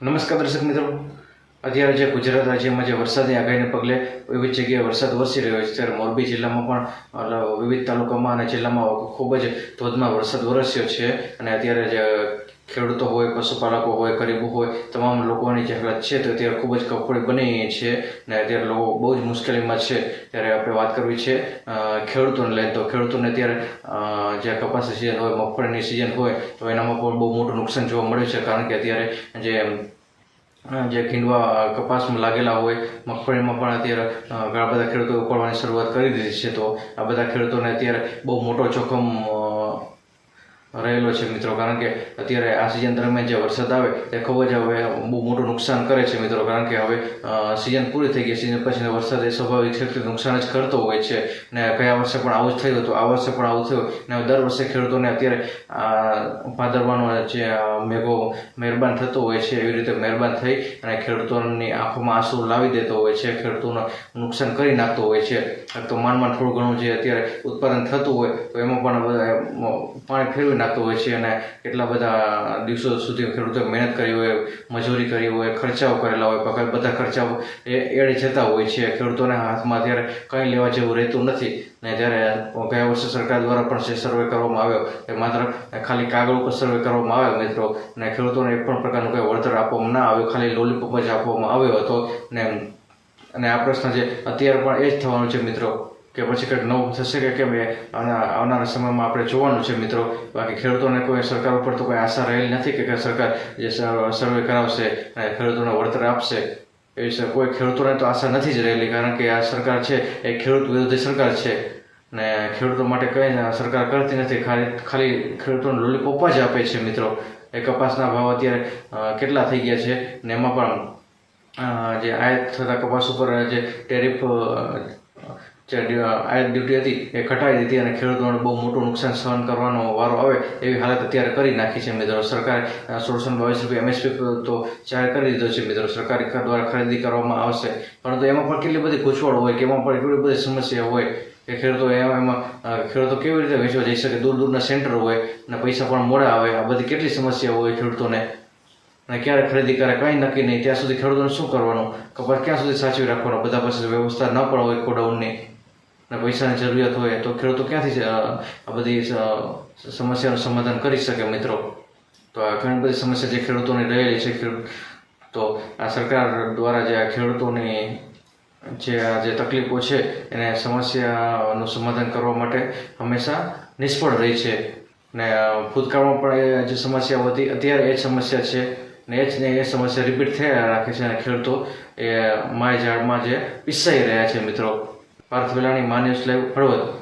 નમસ્કાર દર્શક મિત્રો. અત્યારે જે ગુજરાત રાજ્યમાં જે વરસાદની આગાહીને પગલે વિવિધ જગ્યાએ વરસાદ વરસી રહ્યો છે. ત્યારે મોરબી જિલ્લામાં પણ વિવિધ તાલુકામાં અને જિલ્લામાં ખૂબ જ ધોધમાં વરસાદ વરસ્યો છે. અને અત્યારે જે ખેડૂતો હોય, પશુપાલકો હોય, ગરીબો હોય, તમામ લોકોની જે હાલત છે તો અત્યારે ખૂબ જ કફોડી બની છે. અને અત્યારે લોકો બહુ જ મુશ્કેલીમાં છે. ત્યારે આપણે વાત કરવી છે ખેડૂતોને લઈને. તો ખેડૂતોને અત્યારે જે કપાસની સિઝન હોય, મગફળીની સિઝન હોય, તો એનામાં પણ બહુ મોટું નુકસાન જોવા મળ્યું છે. કારણ કે અત્યારે જે જે ખીંડવા કપાસમાં લાગેલા હોય, મગફળીમાં પણ અત્યારે ઘણા બધા ખેડૂતો ઉપાડવાની શરૂઆત કરી દીધી છે. તો આ બધા ખેડૂતોને અત્યારે બહુ મોટો જોખમ રહેલો છે મિત્રો. કારણ કે અત્યારે આ સિઝન દરમિયાન જે વરસાદ આવે, તે ખૂબ જ હવે બહુ મોટું નુકસાન કરે છે મિત્રો. કારણ કે હવે સિઝન પૂરી થઈ ગઈ સિઝન પછી વરસાદ એ સ્વાભાવિક છે નુકસાન જ કરતો હોય છે. ને ગયા વર્ષે પણ આવું જ થયું હતું. આ વર્ષે પણ આવું થયું. ને દર વર્ષે ખેડૂતોને અત્યારે ભાદરવાનો જે મેઘો મહેરબાન થતો હોય છે, એવી રીતે મહેરબાન થઈ અને ખેડૂતોની આંખોમાં આંસુ લાવી દેતો હોય છે, ખેડૂતોને નુકસાન કરી નાખતો હોય છે. તો માંડ માંડ થોડું ઘણું જે અત્યારે ઉત્પાદન થતું હોય, તો એમાં પણ પાણી ફેરવી નાખતું હોય છે અને કેટલા બધા દિવસો સુધી ખેડૂતોએ મહેનત કરી હોય, મજૂરી કરી હોય, ખર્ચાઓ કરેલા હોય બધા ખર્ચાઓ એ એડે જતા હોય છે. ખેડૂતોના હાથમાં અત્યારે કંઈ લેવા જેવું રહેતું નથી. ને જ્યારે ગયા વર્ષે સરકાર દ્વારા પણ જે સર્વે કરવામાં આવ્યો, એ માત્ર ખાલી કાગળ ઉપર સર્વે કરવામાં આવ્યો મિત્રો અને ખેડૂતોને એક પણ પ્રકારનું કંઈ વળતર આપવામાં ના આવ્યું. ખાલી લોલીપોપ જ આપવામાં આવ્યો હતો. ને અને આ પ્રશ્ન જે અત્યારે પણ એ જ થવાનો છે મિત્રો. કે પછી કંઈક નવું થશે કે કેમ એ આવનારા સમયમાં આપણે જોવાનું છે મિત્રો. બાકી ખેડૂતોને કોઈ સરકાર ઉપર તો કોઈ આશા રહેલી નથી કે કે સરકાર જે સર્વે કરાવશે અને ખેડૂતોને વળતર આપશે. એ વિશે કોઈ ખેડૂતોને તો આશા નથી જ રહેલી, કારણ કે આ સરકાર છે, એ ખેડૂત વિરોધી સરકાર છે. ને ખેડૂતો માટે કંઈ સરકાર કરતી નથી. ખાલી ખાલી ખેડૂતોને લોલીપોપ જ આપે છે મિત્રો. એ કપાસના ભાવ અત્યારે કેટલા થઈ ગયા છે? ને એમાં પણ જે આયાત થતા કપાસ ઉપર જે ટેરિફ જે આયાત ડ્યુટી હતી એ ઘટાડી દીધી અને ખેડૂતોને બહુ મોટું નુકસાન સહન કરવાનો વારો આવે એવી હાલત અત્યારે કરી નાખી છે મિત્રો. સરકારે સોળસો બાવીસ રૂપિયા એમએસપી તો જાહેર કરી દીધો છે મિત્રો. સરકારી દ્વારા ખરીદી કરવામાં આવશે. પરંતુ એમાં પણ કેટલી બધી ગૂંચવણ હોય કે એમાં પણ કેટલી બધી સમસ્યા હોય કે ખેડૂતો એમાં એમાં ખેડૂતો કેવી રીતે વેચવા જઈ શકે? દૂર દૂરના સેન્ટર હોય અને પૈસા પણ મોડા આવે. આ બધી કેટલી સમસ્યા હોય ખેડૂતોને? અને ક્યારે ખરીદી કરે, કંઈ નક્કી નહીં. ત્યાં સુધી ખેડૂતોને શું કરવાનું? કપાસ ક્યાં સુધી સાચવી રાખવાનો? બધા પાસે વ્યવસ્થા ન પણ હોય ગોડાઉનની અને પૈસાની જરૂરિયાત હોય તો ખેડૂતો ક્યાંથી આ બધી સમસ્યાનું સમાધાન કરી શકે મિત્રો? તો આ ઘણી બધી સમસ્યા જે ખેડૂતોની રહેલી છે ખેડૂત તો આ સરકાર દ્વારા જે આ ખેડૂતોની જે આ જે તકલીફો છે, એને સમસ્યાનું સમાધાન કરવા માટે હંમેશા નિષ્ફળ રહી છે. ને ભૂતકાળમાં પણ એ જે સમસ્યા હતી, અત્યારે એ જ સમસ્યા છે. ને એ જ, ને એ સમસ્યા રિપીટ થયા રાખે છે અને ખેડૂતો એ માય ઝાડમાં જે પીસાઈ રહ્યા છે મિત્રો. પાર્થ વેલાણી માન્યુઝ લાઈવ હળવદ